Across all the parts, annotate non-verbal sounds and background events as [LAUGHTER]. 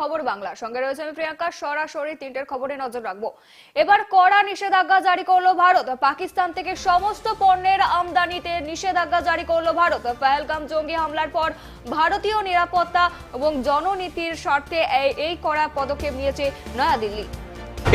খবর বাংলা সঙ্গে রয়েছে আমি প্রিয়াঙ্কা, সরাসরি তিনটের খবরে নজর রাখব। এবার কড়া নিষেধাজ্ঞা জারি করল ভারত। পাকিস্তান থেকে সমস্ত পণ্যের আমদানিতে নিষেধাজ্ঞা জারি করল ভারত। পহলগাম জঙ্গি হামলার পর ভারতীয় নিরাপত্তা এবং জননীতির স্বার্থে এই কড়া পদক্ষেপ নিয়েছে নয়াদিল্লি।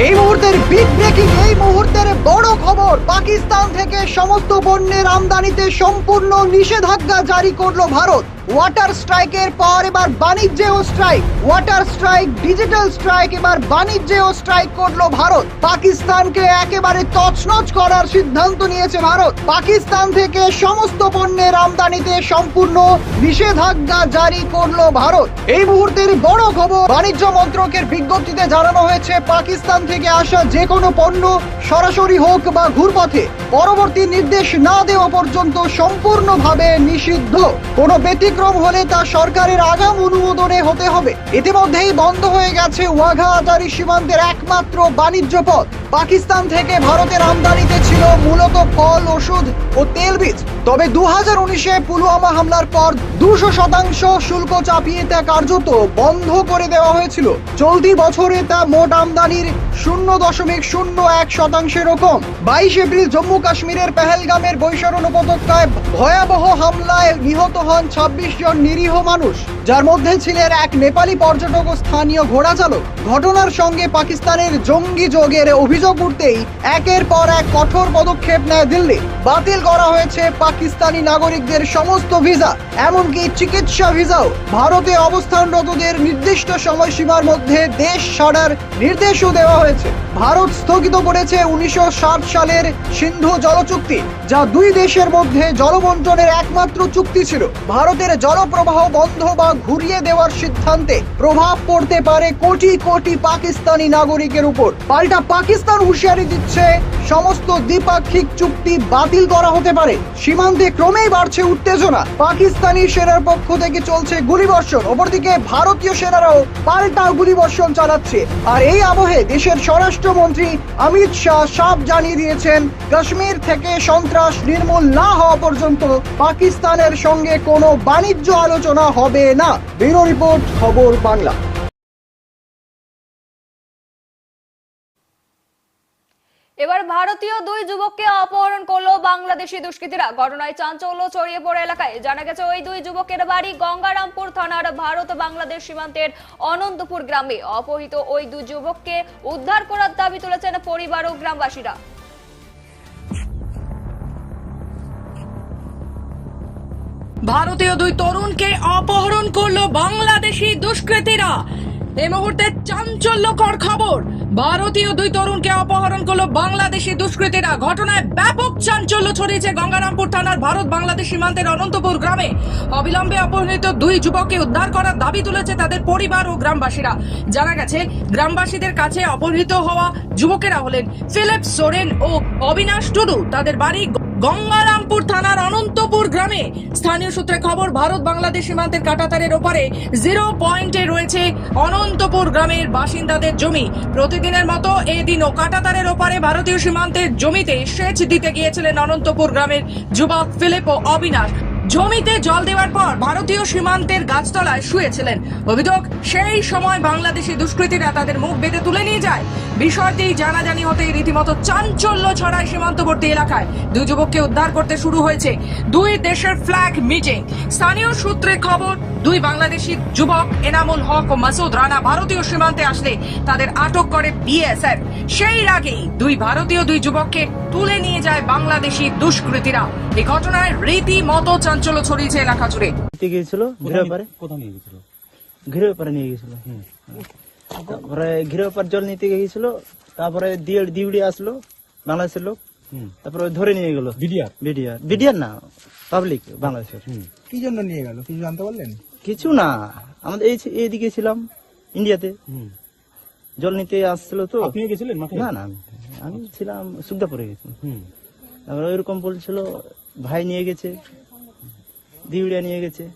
এই মুহূর্তের বিগ ব্রেকিং এই মুহূর্তের বড় খবর, পাকিস্তান থেকে সমস্ত পণ্যের আমদানিতে সম্পূর্ণ নিষেধাজ্ঞা জারি করল ভারত। ওয়াটার স্ট্রাইকের পর এবার বাণিজ্যেও strike water strike digital strike এবার বাণিজ্যেও স্ট্রাইক করল ভারত। পাকিস্তানকে একেবারে তছনছ করার সিদ্ধান্ত নিয়েছে ভারত। পাকিস্তান থেকে সমস্ত পণ্যের আমদানিতে সম্পূর্ণ নিষেধাজ্ঞা জারি করল ভারত। এই মুহূর্তের বড় খবর, বাণিজ্য মন্ত্রকের বিজ্ঞপ্তিতে জানানো হয়েছে, পাকিস্তান থেকে আসা যে কোনো পণ্য সরাসরি হোক বা ঘুরপথে, পরবর্তী নির্দেশ না দেওয়া পর্যন্ত সম্পূর্ণভাবে নিষিদ্ধ। কোনো ব্যতিক্রম হলে তা সরকারের আগাম অনুমোদনে হতে হবে। ইতিমধ্যেই বন্ধ হয়ে গেছে ওয়াঘা আদারি সীমান্তের একমাত্র বাণিজ্য পথ। পাকিস্তান থেকে ভারতের আমদানিতে ছিল মূলত ফল, ওষুধ ও তেল বীজ। তবে দু হাজার উনিশে পুলওয়ামা হামলার পর দুশো শতাংশ শুল্ক চাপিয়ে তা কার্যত বন্ধ করে দেওয়া হয়েছিল। চলতি বছরে তা মোট আমদানির শূন্য দশমিক শূন্য এক শতাংশেরও কম বাইশ এপ্রিল জম্মু কাশ্মীরের পেহেলগামের বৈশরণ উপত্যকায় ভয়াবহ হামলায় নিহত হন ছাব্বিশ জন নিরীহ মানুষ, যার মধ্যে ছিলেন এক নেপালি পর্যটক ও স্থানীয় ঘোড়া চালক ঘটনার সঙ্গে পাকিস্তানের জঙ্গি যোগের অভিযোগ উঠতেই একের পর এক কঠোর পদক্ষেপ নেয় দিল্লি। বাতিল করা হয়েছে পাকিস্তানি নাগরিকদের সমস্ত ভিসা, এমনকি চিকিৎসা ভিসাও। ভারতে অবস্থানরতদের নির্দিষ্ট সময়সীমার মধ্যে দেশ ছাড়ার নির্দেশও দেওয়া হয়েছে। ভারত স্থগিত করেছে উনিশশো ষাট সালের সিন্ধু জল চুক্তি যা দুই দেশের মধ্যে জলবন্টনের একমাত্র চুক্তি ছিল। ভারতের জলপ্রবাহ বন্ধ বা ঘুরিয়ে দেওয়ার সিদ্ধান্তে প্রভাব পড়তে পারে কোটি কোটি পাকিস্তানি নাগরিকের উপর। পাল্টা পাকিস্তান হুঁশিয়ারি দিচ্ছে, সমস্ত দ্বিপাক্ষিক চুক্তি বাতিল করা হতে পারে। সীমান্তে ক্রমেই বাড়ছে উত্তেজনা। পাকিস্তানি সেনার পক্ষ থেকে চলছে গুলিবর্ষণ। অপরদিকে ভারতীয় সেনারাও পাল্টা গুলিবর্ষণ চালাচ্ছে। আর এই আবহে দেশের স্বরাষ্ট্রমন্ত্রী অমিত শাহ সাফ জানিয়ে দিয়েছেন, কাশ্মীর থেকে সন্ত্রাস নির্মূল না হওয়া পর্যন্ত পাকিস্তানের সঙ্গে কোনো বাণিজ্য আলোচনা হবে না। ব্যুরো রিপোর্ট, খবর বাংলা। এবার ভারতীয় দুই যুবককে অপহরণ করল বাংলাদেশি দুষ্কৃতীরা। ঘটনায় চাঞ্চল্য ছড়িয়ে পড়ে এলাকায়। জানা গেছে, ওই দুই যুবকের বাড়ি গঙ্গারামপুর থানার ভারত বাংলাদেশ সীমান্তের অনন্তপুর গ্রামে। অপহৃত ওই দুই যুবককে উদ্ধার করার দাবি তুলেছেন পরিবার ও গ্রামবাসীরা। ভারতীয় দুই তরুণকে অপহরণ করল বাংলাদেশি দুষ্কৃতীরা। এই মুহূর্তে চাঞ্চল্যকর খবর। ভারতীয় দুই তরুণকে অপহরণ করল বাংলাদেশি দুষ্কৃতীরা। ঘটনায় ব্যাপক চাঞ্চল্য ছড়িয়েছে গঙ্গারামপুর থানার ভারত বাংলাদেশ সীমান্তের অনন্তপুর গ্রামে। অবিলম্বে অপহৃত দুই যুবককে উদ্ধার করার দাবি তুলেছে তাদের পরিবার ও গ্রামবাসীরা। জানা গেছে, গ্রামবাসীদের কাছে অপহৃত হওয়া যুবকেরা হলেন ফিলিপ সোরেন ও অবিনাশ টুডু। তাদের বাড়ি গঙ্গারামপুর থানার অনন্তপুর গ্রামে স্থানীয় সূত্রে খবর, ভারত বাংলাদেশ সীমান্তের কাটাতারের ওপারে জিরো পয়েন্টে রয়েছে অনন্তপুর গ্রামের বাসিন্দাদের জমি। প্রতিদিনের মতো এদিনও কাটাতারের ওপারে ভারতীয় সীমান্তের জমিতে সেচ দিতে গিয়েছিলেন অনন্তপুর গ্রামের যুবক ফিলিপ ও অবিনাশ। জমিতে জল দেওয়ার পর ভারতীয় সীমান্তের গাছতলায় শুয়েছিলেন। অভিযোগ, সেই সময় বাংলাদেশি দুষ্কৃতীরা তাদের মুখ বেঁধে তুলে নিয়ে যায়। বিষয়টি জানাজানি হতেই রীতিমতো চাঞ্চল্য ছড়ায় সীমান্তবর্তী এলাকায়। দুই যুবককে উদ্ধার করতে শুরু হয়েছে দুই দেশের ফ্ল্যাগ মিটিং। স্থানীয় সূত্রে খবর, দুই বাংলাদেশি যুবক এনামুল হক ও মাসুদ রানা ভারতীয় সীমান্তে আসলে তাদের আটক করে বিএসএফ। সেই আগেই দুই ভারতীয় দুই যুবককে তুলে নিয়ে যায় বাংলাদেশি দুষ্কৃতীরা। এই ঘটনায় রীতিমতো চাঞ্চল্য ছড়িয়েছে এলাকা জুড়ে। নিতে গিয়েছিল? ঘিরে পারে কোথাও নিয়ে গেছিল ঘিরে পারে নিয়ে গেছিল তারপরে ঘিরে পার জল নিতে গিয়েছিল তারপরে দিয়ে দিউড়ি আসলো বাংলাদেশের লোক। তারপরে ধরে নিয়ে গেল। বিডিআর? বিডিআর। বিডিআর না পাবলিক বাংলাদেশের। কি জন্য নিয়ে গেল? কিছু জানতে পারলেন? কিছু না আমাদের এই এইদিকে ছিলাম ইন্ডিয়াতে। জল নিতে আসছিল তো। গেছিলেন না না আমি- আমি ছিলাম সুগদাপুরে গেছি হুম। তারপরে ওইরকম বলছিল ভাই নিয়ে গেছে দিউড়িয়া নিয়ে গেছে।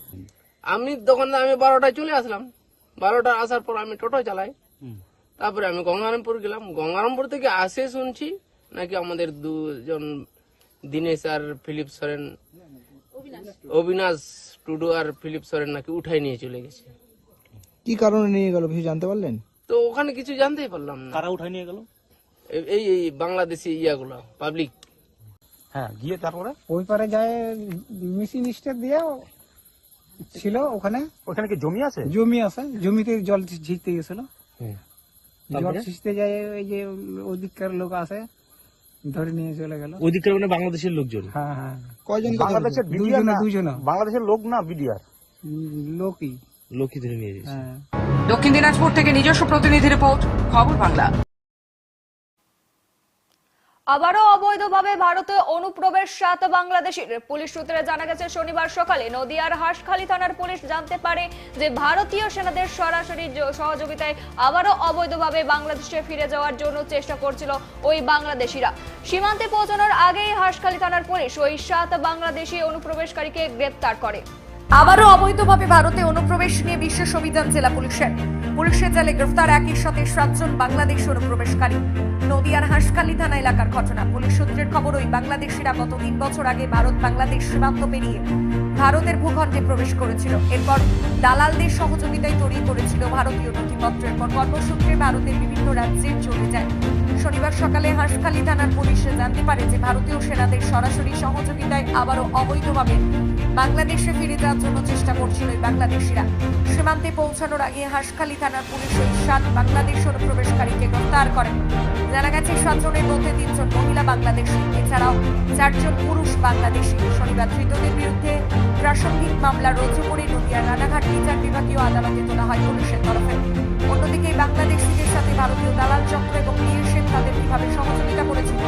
আমি তখন আমি বারোটায় চলে আসলাম। বারোটা আসার পর আমি টোটো চালাই। হুম। তারপরে আমি গঙ্গারামপুর গেলাম। গঙ্গারামপুর থেকে আসে শুনছি নাকি আমাদের দুজন দিনেশ আর ফিলিপ সরেন অবিনাশ টুডু আর ফিলিপ সরেন নাকি উঠাই নিয়ে চলে গেছে। কি কারণে নিয়ে গেল কিছু জানতে পারলেন? তো ওখানে কিছু জানতেই পারলাম না। কারা উঠাই নিয়ে গেল? এই- এই বাংলাদেশি ইয়াগুলো পাবলিক হ্যাঁ গিয়ে তারপরে? ওই পারে যায় মেশিন স্টেপ দিয়ে ছিল ওখানে। ওখানে কি জমি আছে? জমি আছে জমিতে জল ছিঁচতে গেছিল। জল? ছিঁচতে যায় ওই যে ওদিককার লোক আসে ধরে নিয়ে চলে গেল। ওইদিককার মানে বাংলাদেশের লোকজন? হ্যাঁ হ্যাঁ। কয়জন বাংলাদেশের বিডিআর দুইজনে না? দুইজনে বাংলাদেশের লোক না বিডিআর লোকই। লোকই ধরে নিয়ে যাচ্ছে হ্যাঁ। দক্ষিণ দিনাজপুর থেকে নিজস্ব প্রতিনিধি রিপোর্ট, খবর বাংলা। আবারও অবৈধভাবে ভারতে অনুপ্রবেশ সাত বাংলাদেশির। পুলিশ সূত্রে জানা গেছে, শনিবার সকালে নদিয়ার হাঁসখালী থানার পুলিশ জানতে পারে যে ভারতীয় সেনাদের সরাসরি সহযোগিতায় আবারও অবৈধভাবে বাংলাদেশে ফিরে যাওয়ার জন্য চেষ্টা করছিল ওই বাংলাদেশিরা। সীমান্তে পৌঁছানোর আগেই হাঁসখালী থানার পুলিশ ওই সাত বাংলাদেশি অনুপ্রবেশকারীকে গ্রেপ্তার করে। আবারও অবৈধভাবে ভারতে অনুপ্রবেশ নিয়ে বিশেষ অভিযান জেলা পুলিশের। পুলিশের জালে গ্রেফতার একই সাথে সাতজন বাংলাদেশ অনুপ্রবেশকারী। নদিয়ার হাঁসখালী থানা এলাকার ঘটনা। পুলিশ সূত্রের খবর, ওই বাংলাদেশিরা গত তিন বছর আগে ভারত বাংলাদেশ সীমান্ত পেরিয়ে ভারতের ভূখণ্ডে প্রবেশ করেছিল। এরপর দালালদের সহযোগিতায় তৈরি করেছিল ভারতীয় নথিপত্র এরপর কর্মসূত্রে ভারতের বিভিন্ন রাজ্যে চলে যায়। শনিবার সকালে হাঁসখালী থানার পুলিশ জানতে পারে যে ভারতীয় সেনাদের সরাসরি সহযোগিতায় আবারও অবৈধভাবে বাংলাদেশে ফিরে যাওয়ার জন্য চেষ্টা করছিল বাংলাদেশিরা। সীমান্তে পৌঁছানোর আগে হাঁসখালী থানার পুলিশ ওই সাত বাংলাদেশ অনুপ্রবেশকারীকে গ্রেফতার করে জানা গেছে, সাতজনের মধ্যে তিনজন মহিলা বাংলাদেশি। এছাড়াও চারজন পুরুষ বাংলাদেশি। শনিবার ধৃতদের বিরুদ্ধে প্রাসঙ্গিক মামলা রুজু করে নদিয়া রানাঘাট বিচার বিভাগীয় আদালতে তোলা হয় পুলিশের তরফে। অন্যদিকে বাংলাদেশিদের সাথে ভারতীয় দালাল চক্র এবং বিএসএফ তাদের কীভাবে সহযোগিতা করেছিল,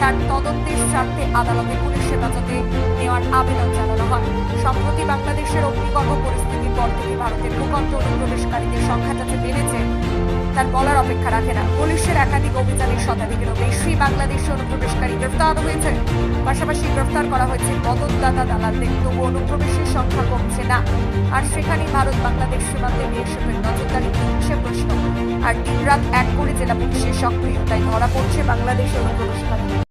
তার তদন্তের স্বার্থে আদালতে পুলিশ হেফাজতে নেওয়ার আবেদন জানানো হয়। সম্প্রতি বাংলাদেশের অগ্নিকর্ম পরিস্থিতির পর থেকে ভারতের ভূখণ্ড অনুপ্রবেশকারীদের সংখ্যা যাতে বেড়েছে তার বলার অপেক্ষা রাখে না। পুলিশের একাধিক অভিযানের শতাধিকেরও বেশি বাংলাদেশি অনুপ্রবেশকারী গ্রেফতার হয়েছে। পাশাপাশি গ্রেফতার করা হয়েছে মদতদাতা দালালদের। তবু অনুপ্রবেশের সংখ্যা কমছে না। আর সেখানে ভারত বাংলাদেশ সীমান্তে বিএসএফের নজরদারি তুলছে প্রশ্ন আর দিনরাত এক করে জেলা পুলিশের সক্রিয়তায় ধরা পড়ছে বাংলাদেশ অনুপ্রবেশকারী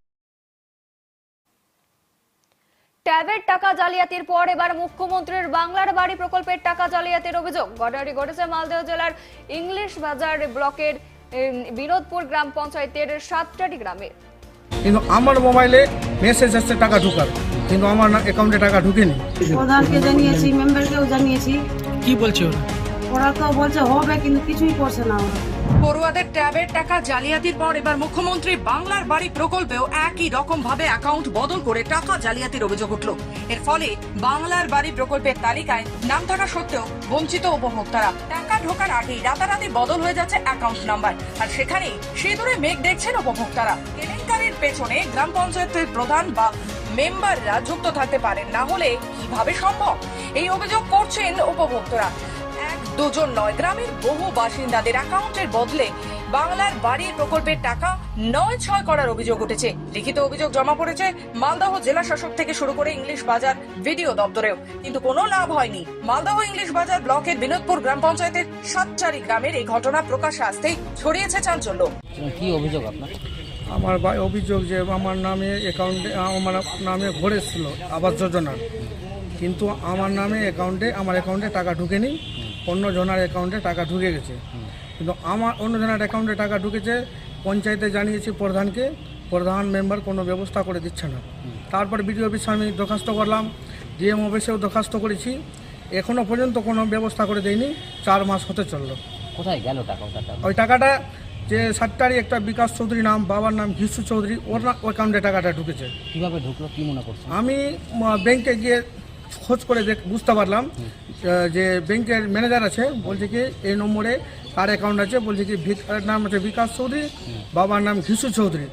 ট্যাবের টাকা জালিয়াতির পর এবার মুখ্যমন্ত্রীর বাংলার বাড়ি প্রকল্পের টাকা জালিয়াতির অভিযোগ। ঘটনাটি ঘটেছে মালদহ জেলার ইংলিশ বাজার ব্লকের বিনোদপুর গ্রাম পঞ্চায়েতের সাতটাটি গ্রামে। কিন্তু আমার মোবাইলে মেসেজ আসছে টাকা ঢুকার। কিন্তু আমার অ্যাকাউন্টে টাকা ঢুকেনি। প্রধানকে জানিয়েছি মেম্বারকেও জানিয়েছি। কি বলছে ওরা? ওরা তো বলছে হবে কিন্তু কিছুই করছে না ওরা। পড়ুয়াদের ট্যাবের টাকা জালিয়াতির পর এবার মুখ্যমন্ত্রী বাংলার বাড়ি প্রকল্পেও একই রকম ভাবে অ্যাকাউন্ট বদল করে টাকা জালিয়াতির অভিযোগ উঠল। এর ফলে বাংলার বাড়ি প্রকল্পের তালিকায় নাম থাকা সত্ত্বেও বঞ্চিত উপভোক্তারা টাকা ঢোকার আগেই রাতারাতি বদল হয়ে যাচ্ছে অ্যাকাউন্ট নাম্বার আর সেখানে সিঁদুরে মেঘ দেখছেন উপভোক্তারা। কেলেঙ্কারির পেছনে গ্রাম পঞ্চায়েতের প্রধান বা মেম্বাররা যুক্ত থাকতে পারেন। না হলে কীভাবে সম্ভব? এই অভিযোগ করছেন উপভোক্তারা। দুজন নয় গ্রামের বহু বাসিন্দাদের অ্যাকাউন্টের বদলে বাংলার বাড়ির প্রকল্পের টাকা নয় ছয় করার অভিযোগ উঠেছে। লিখিত অভিযোগ জমা পড়েছে মালদহ জেলা শাসক থেকে শুরু করে ইংলিশ বাজার ভিডিও দপ্তরেও। কিন্তু কোনো লাভ হয়নি। মালদহ ইংলিশ বাজার ব্লকের বিনোদপুর গ্রাম পঞ্চায়েতের সাতচারি গ্রামের এই ঘটনা প্রকাশ আসতেই ছড়িয়েছে চাঞ্চল্য। কি অভিযোগ আপনার? আমার বা- অভিযোগ যে আমার নামে অ্যাকাউন্টে আমার নামে ঘুরেছিল আবাস যোজনার কিন্তু আমার নামে অ্যাকাউন্টে আমার অ্যাকাউন্টে টাকা ঢুকেনি। অন্য জনার অ্যাকাউন্টে টাকা ঢুকে গেছে। কিন্তু আমার অন্য জনার অ্যাকাউন্টে টাকা ঢুকেছে পঞ্চায়েতে জানিয়েছি প্রধানকে প্রধান মেম্বার কোনো ব্যবস্থা করে দিচ্ছে না। তারপর বিডিও অফিসে আমি দরখাস্ত করলাম ডিএম অফিসেও দরখাস্ত করেছি এখনও পর্যন্ত কোনো ব্যবস্থা করে দেয়নি চার মাস হতে চলল। কোথায় গেল টাকা ওই টাকাটা যে সাতটারই একটা বিকাশ চৌধুরী নাম বাবার নাম ঘিসু চৌধুরী ওর অ্যাকাউন্টে টাকাটা ঢুকেছে। কীভাবে ঢুকলো কি মনে করছেন? আমি ব্যাংকে গিয়ে খোঁজ করে দেখ বুঝতে পারলাম যে ব্যাংকের ম্যানেজার আছে বলছে কি এই নম্বরে তার অ্যাকাউন্ট আছে বলছে কি নাম আছে বিকাশ চৌধুরী বাবার নাম ঘিসু চৌধুরী।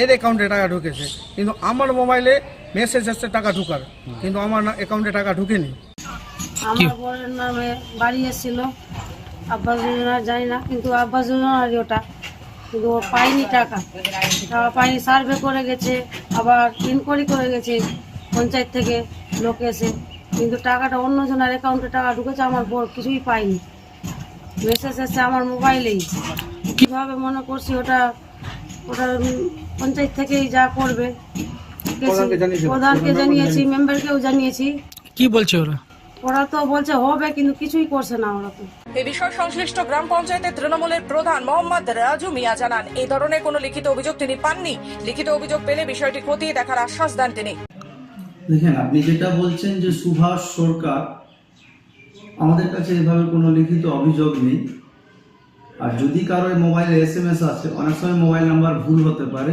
এর অ্যাকাউন্টে টাকা ঢুকেছে। কিন্তু আমার মোবাইলে মেসেজ আসছে টাকা ঢুকার। কিন্তু আমার অ্যাকাউন্টে টাকা ঢুকেনি। আমার বরের নামে বাড়ি এসেছিল। আব্বাস যোজনা জানি না কিন্তু আব্বাস যোজনার ওটা। কিন্তু ও পায়নি টাকা। টাকা পায়নি সার্ভে করে গেছে আবার ইনকোয়ারি করে গেছে। পঞ্চায়েত থেকে লোক এসে কিন্তু টাকাটা অন্য জনের অ্যাকাউন্টে টাকা ঢুকেছে আমার বর কিছুই পাইনি মেসেজ এসছে আমার মোবাইলেই। কীভাবে মনে করছি ওটা ওটা পঞ্চায়েত থেকেই যা করবে। প্রধানকে জানিয়েছি মেম্বারকেও জানিয়েছি। কি বলছে ওরা? ওরা তো বলছে হবে কিন্তু কিছুই করছে না ওরা তো। এ বিষয়ে সংশ্লিষ্ট গ্রাম পঞ্চায়েতের তৃণমূলের প্রধান মোহাম্মদ রাজু মিয়া জানান এই ধরনের কোনো লিখিত অভিযোগ তিনি পাননি। লিখিত অভিযোগ পেলে বিষয়টি খতিয়ে দেখার আশ্বাস দেন তিনি। দেখেন, আপনি যেটা বলছেন যে সুভাষ সরকার, আমাদের কাছে এভাবে কোনো লিখিত অভিযোগ নেই। আর যদি কারও মোবাইলে এস এম এস আছে, অনেক সময় মোবাইল নাম্বার ভুল হতে পারে।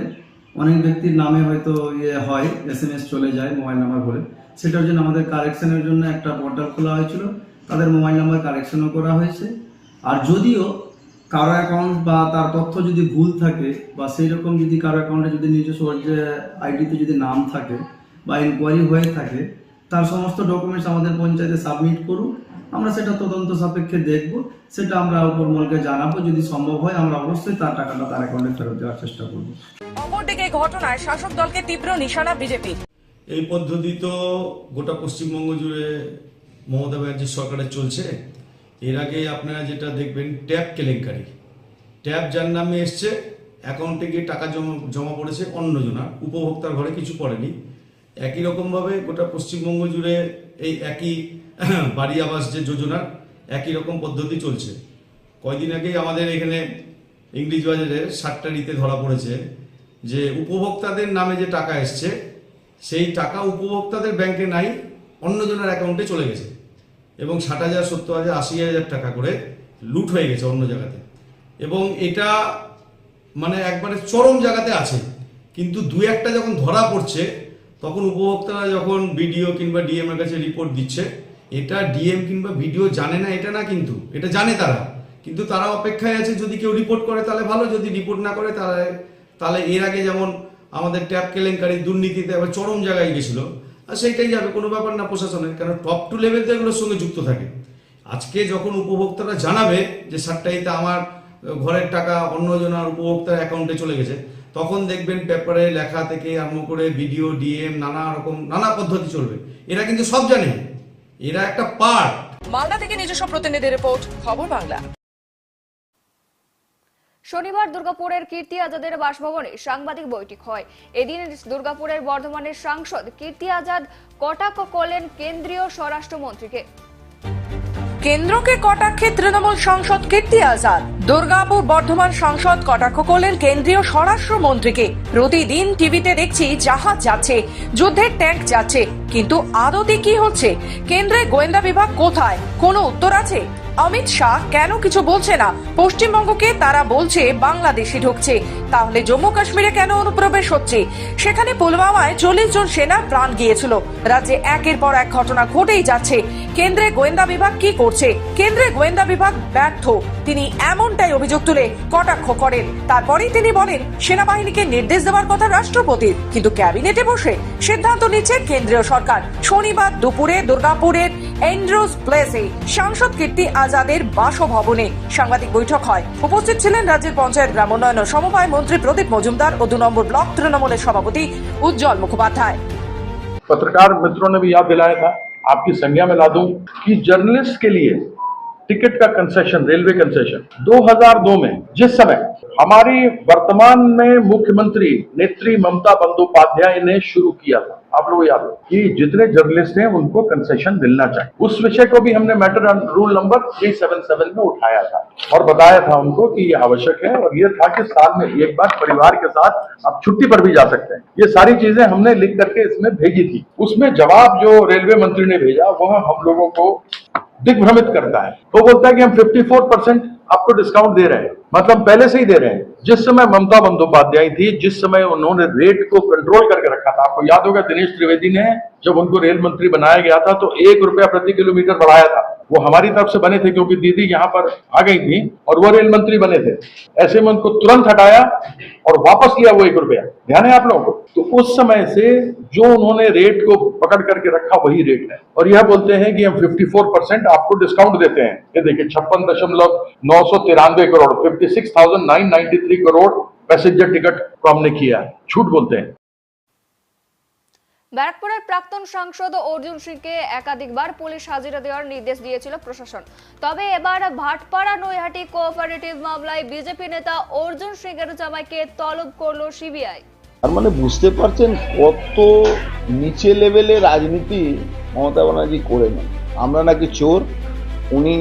অনেক ব্যক্তির নামে হয়তো ইয়ে হয় এস এম এস চলে যায় মোবাইল নাম্বার বলে। সেটার জন্য আমাদের কারেকশনের জন্য একটা পোর্টাল খোলা হয়েছিল। তাদের মোবাইল নাম্বার কারেকশনও করা হয়েছে। আর যদিও কারও অ্যাকাউন্ট বা তার তথ্য যদি ভুল থাকে, বা সেই রকম যদি কারও অ্যাকাউন্টে যদি নিজস্ব আইডিতে যদি নাম থাকে বা ইনকোয়ারি হয়ে থাকে তার সমস্ত ডকুমেন্টস আমাদের পঞ্চায়েতে সাবমিট করুক আমরা সেটা তদন্ত সাপেক্ষে দেখব সেটা আমরা উপরমলকে জানাব। যদি সম্ভব হয় আমরা অবশ্যই তার টাকাটা তার অ্যাকাউন্টে ফেরত দেওয়ার চেষ্টা করব। অপরদিকে এই ঘটনায় শাসক দলকে তীব্র নিশানা বিজেপির এই পদ্ধতি তো গোটা পশ্চিমবঙ্গ জুড়ে মমতা ব্যানার্জির সরকারের চলছে। এর আগে আপনারা যেটা দেখবেন ট্যাব কেলেঙ্কারি। ট্যাব যার নামে এসছে অ্যাকাউন্টে গিয়ে টাকা জমা জমা পড়েছে অন্যজনা উপভোক্তার ঘরে কিছু পড়েনি। একই রকমভাবে গোটা পশ্চিমবঙ্গ জুড়ে এই একই [CLEARS THROAT] বাড়ি আবাস যে যোজনার একই রকম পদ্ধতি চলছে। কয়দিন আগেই আমাদের এখানে ইংলিশ বাজারে সাতটারিতে ধরা পড়েছে যে উপভোক্তাদের নামে যে টাকা এসছে, সেই টাকা উপভোক্তাদের ব্যাংকে নাই, অন্যজনের অ্যাকাউন্টে চলে গেছে। এবং ষাট হাজার সত্তর হাজার আশি হাজার টাকা করে লুট হয়ে গেছে অন্য জায়গাতে। এবং এটা মানে একবারে চরম জায়গাতে আছে। কিন্তু দু একটা যখন ধরা পড়ছে তখন উপভোক্তারা যখন বিডিও কিংবা ডিএম এর কাছে রিপোর্ট দিচ্ছে, এটা ডিএম কিংবা ভিডিও জানে না, এটা না কিন্তু, এটা জানে তারা। কিন্তু তারা অপেক্ষায় আছে, যদি কেউ রিপোর্ট করে, তাহলে ভালো, যদি রিপোর্ট না করে, তাহলে তাহলে এর আগে যেমন আমাদের ট্যাপ কেলেঙ্কারি দুর্নীতিতে আবার চরম জায়গায় গেছিল, আর সেইটাই যাবে, কোনো ব্যাপার না প্রশাসনের কারণ টপ টু লেভেল তো এগুলোর সঙ্গে যুক্ত থাকে। আজকে যখন উপভোক্তারা জানাবে যে, সাতটাইতে আমার ঘরের টাকা অন্যজনের উপভোক্তার অ্যাকাউন্টে চলে গেছে তখন দেখবেন পেপারে লেখা থেকে আরম্ভ করে ভিডিও ডিএম নানা রকম নানা পদ্ধতি চলবে। এরা কিন্তু সব জানে। এরা একটা পার্ট। মালদা থেকে নিজস্ব প্রতিনিধি রিপোর্ট খবর বাংলা। শনিবার দুর্গাপুরের কীর্তি আজাদের বাসভবনে সাংবাদিক বৈঠক হয়। এদিন দুর্গাপুরের বর্ধমানের সাংসদ কীর্তি আজাদ কটাক্ষ করলেন কেন্দ্রীয় স্বরাষ্ট্রমন্ত্রীকে। কেন্দ্রকে কটাক্ষে তৃণমূল সংসদ কীর্তি আজাদ? দুর্গাপুর বর্ধমান সংসদ কটাক্ষ করলেন কেন্দ্রীয় স্বরাষ্ট্র মন্ত্রীকে। প্রতিদিন টিভিতে দেখছি জাহাজ যাচ্ছে, যুদ্ধের ট্যাঙ্ক যাচ্ছে, কিন্তু আদতে কি হচ্ছে? কেন্দ্রে গোয়েন্দা বিভাগ কোথায়? কোনো উত্তর আছে? অমিত শাহ কেন কিছু বলছে না? পশ্চিমবঙ্গকে তারা বলছে বাংলাদেশি ঢুকছে। তাহলে জম্মু কাশ্মীরে কেন অনুপ্রবেশ হচ্ছে? সেখানে পুলওয়ামায় চল্লিশ জন সেনা প্রাণ গিয়েছিল। রাজ্যে একের পর এক ঘটনা ঘটেই যাচ্ছে। কেন্দ্রে গোয়েন্দা বিভাগ কি করছে? কেন্দ্রে গোয়েন্দা বিভাগ ব্যর্থ। তিনি এমনটাই অভিযোগ তুলে কটাক্ষ করেন তারপরেই তিনি বলেন সেনাবাহিনীকে নির্দেশ দেওয়ার কথা রাষ্ট্রপতির কিন্তু ক্যাবিনেটে বসে সিদ্ধান্ত নিচ্ছে কেন্দ্রীয় সরকার শনিবার দুপুরে দুর্গাপুরের এন্ড্রোস প্লেসে সাংসদ কীর্তি আজাদের বাসভবনে সাংবাদিক বৈঠক হয় উপস্থিত ছিলেন রাজ্যের পঞ্চায়েত গ্রাম উন্নয়ন ও সমবায় মন্ত্রী প্রদীপ মজুমদার ও দু নম্বর ব্লক তৃণমূলের সভাপতি উজ্জ্বল মুখোপাধ্যায় पत्रकार मित्रों ने भी याद दिलाया था आपकी संज्ञा में ला दूं कि जर्नलिस्ट के लिए टिकट का कंसेशन रेलवे कंसेशन 2002 में जिस समय हमारी वर्तमान में मुख्यमंत्री नेत्री ममता बंदोपाध्याय ने शुरू किया था। आप लोग याद हो कि जितने जर्नलिस्ट हैं, उनको कंसेशन मिलना चाहिए। उस विषय को भी हमने मैटर रूल नंबर 377 में उठाया था और बताया था उनको कि ये आवश्यक है और ये था कि साल में एक बार परिवार के साथ आप छुट्टी पर भी जा सकते हैं। ये सारी चीज़ें हमने लिख करके इसमें भेजी थी। उसमें जवाब जो रेलवे मंत्री ने भेजा, वह हम लोगों को दिग्भ्रमित करता है। वो बोलता है कि हम 54 परसेंट आपको डिस्काउंट दे रहे हैं। मतलब पहले से ही दे रहे हैं। जिस समय ममता बंदोपाध्याय थी, जिस समय उन्होंने रेट को कंट्रोल करके रखा था। आपको याद होगा, दिनेश त्रिवेदी ने जब उनको रेल मंत्री बनाया गया था तो एक रुपया प्रति किलोमीटर बढ़ाया था। वो हमारी तरफ़ से बने थे क्योंकि दीदी यहाँ पर आ गई थी और वो रेल मंत्री बने थे। ऐसे में उनको तुरंत हटाया और वापस लिया वो एक रुपया। ध्यान है आप लोगों को? तो उस समय से जो उन्होंने रेट को पकड़ करके रखा, वही रेट है। और यह बोलते हैं कि हम 54 परसेंट आपको डिस्काउंट देते हैं। ये देखिए, छप्पन दशमलव नौ सौ तिरानवे crore fifty six thousand nine three crore passenger ticket को हमने किया छूट बोलते हैं। ব্যারাকপুরের প্রাক্তন সাংসদ অর্জুন সিংকে একাধিকবার পুলিশ হাজিরা দেওয়ার নির্দেশ দিয়েছিল প্রশাসন। তবে এবার ভাটপাড়া নৈহাটি কোঅপারেটিভ মামলায় বিজেপি নেতা অর্জুন সিং এর জামাইকে তলব করল সিবিআই। তার মানে বুঝতে পারছেন কত নিচে লেভেলে রাজনীতি মমতা ব্যানার্জি করে নেন আমরা নাকি চোর, উনি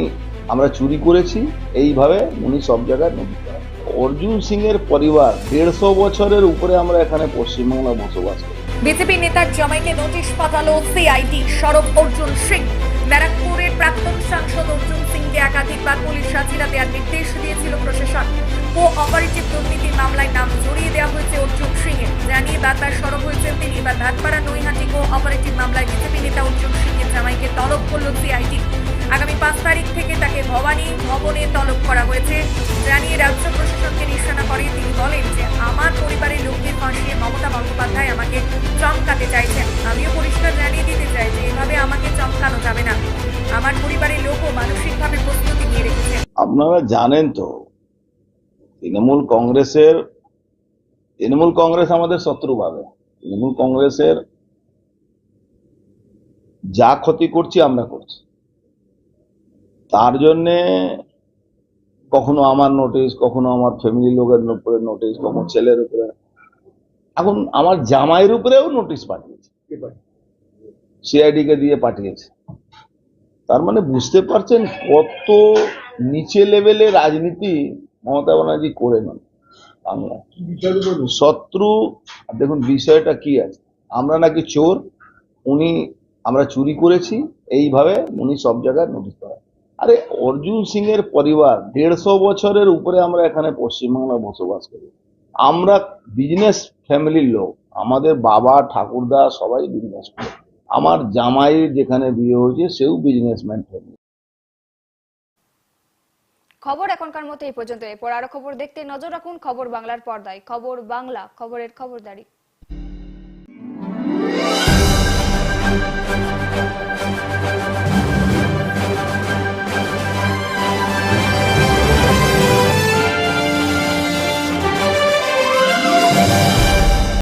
আমরা চুরি করেছি, এইভাবে উনি সব জায়গায় করেন অর্জুন সিং এর পরিবার দেড়শো বছরের উপরে আমরা এখানে পশ্চিমবাংলা বসবাস করি। বিজেপি নেতার জামাইকে নোটিশ পাঠালো সিআইডি, সরব অর্জুন সিং। ব্যারাকপুরের প্রাক্তন সাংসদ অর্জুন সিংকে একাধিকবার পুলিশ হাজিরা দেওয়ার নির্দেশ দিয়েছিল প্রশাসন। কো অপারেটিভ দুর্নীতি মামলায় নাম জড়িয়ে দেওয়া হয়েছে অর্জুন সিং এর জানিয়ে বারবার সরব হয়েছেন তিনি। এবার ভাটপাড়া নৈহাটি কো অপারেটিভ মামলায় বিজেপি নেতা অর্জুন সিং এর জামাইকে তলব করল সিআইডি। আগামী পাঁচ তারিখ থেকে তাকে ভবানী ভবনে তলব করা হয়েছে। জানিয়ে রাজ্য প্রশাসনকে নিশানা করে তিনি বলেন যে, আমার পরিবারের লোকদের ফাঁসিয়ে মমতা বন্দ্যোপাধ্যায় আমাকে চমকাতে চাইছেন। আমিও পরিষ্কার জানিয়ে দিতে চাই যে, এভাবে আমাকে চমকানো যাবে না। আমার পরিবারের লোকও মানসিকভাবে প্রস্তুতি নিয়ে রেখেছেন আপনারা জানেন তো, তৃণমূল কংগ্রেসের, তৃণমূল কংগ্রেস আমাদের শত্রু ভাবে। তৃণমূল কংগ্রেসের যা ক্ষতি করছি আমরা করছি। তার জন্যে কখনো আমার নোটিশ কখনো আমার ফ্যামিলি লোকের উপরে নোটিশ কখনো ছেলের উপরে। এখন আমার জামাইয়ের উপরেও নোটিশ পাঠিয়েছে। সিআইডি কে দিয়ে পাঠিয়েছে। তার মানে বুঝতে পারছেন কত নিচে লেভেলে রাজনীতি মমতা ব্যানার্জি করে নেন। বাংলা। শত্রু দেখুন বিষয়টা কি আছে। আমরা নাকি চোর, উনি আমরা চুরি করেছি, এইভাবে উনি সব জায়গায় নোটিশ করেন আরে অর্জুন সিং এর পরিবার দেড়শো বছরের উপরে আমরা এখানে পশ্চিমবাংলা বসবাস করি। আমরা বিজনেস ফ্যামিলির লোক। আমাদের বাবা, ঠাকুরদা সবাই বিজনেস আমার জামাইয়ের যেখানে বিয়ে হয়েছে, সেও বিজনেসম্যান ফ্যামিলি খবর এখনকার মতো এই পর্যন্ত। এরপর আরও খবর দেখতে নজর রাখুন খবর বাংলার পর্দায়। খবর বাংলা, খবরের খবরদারি।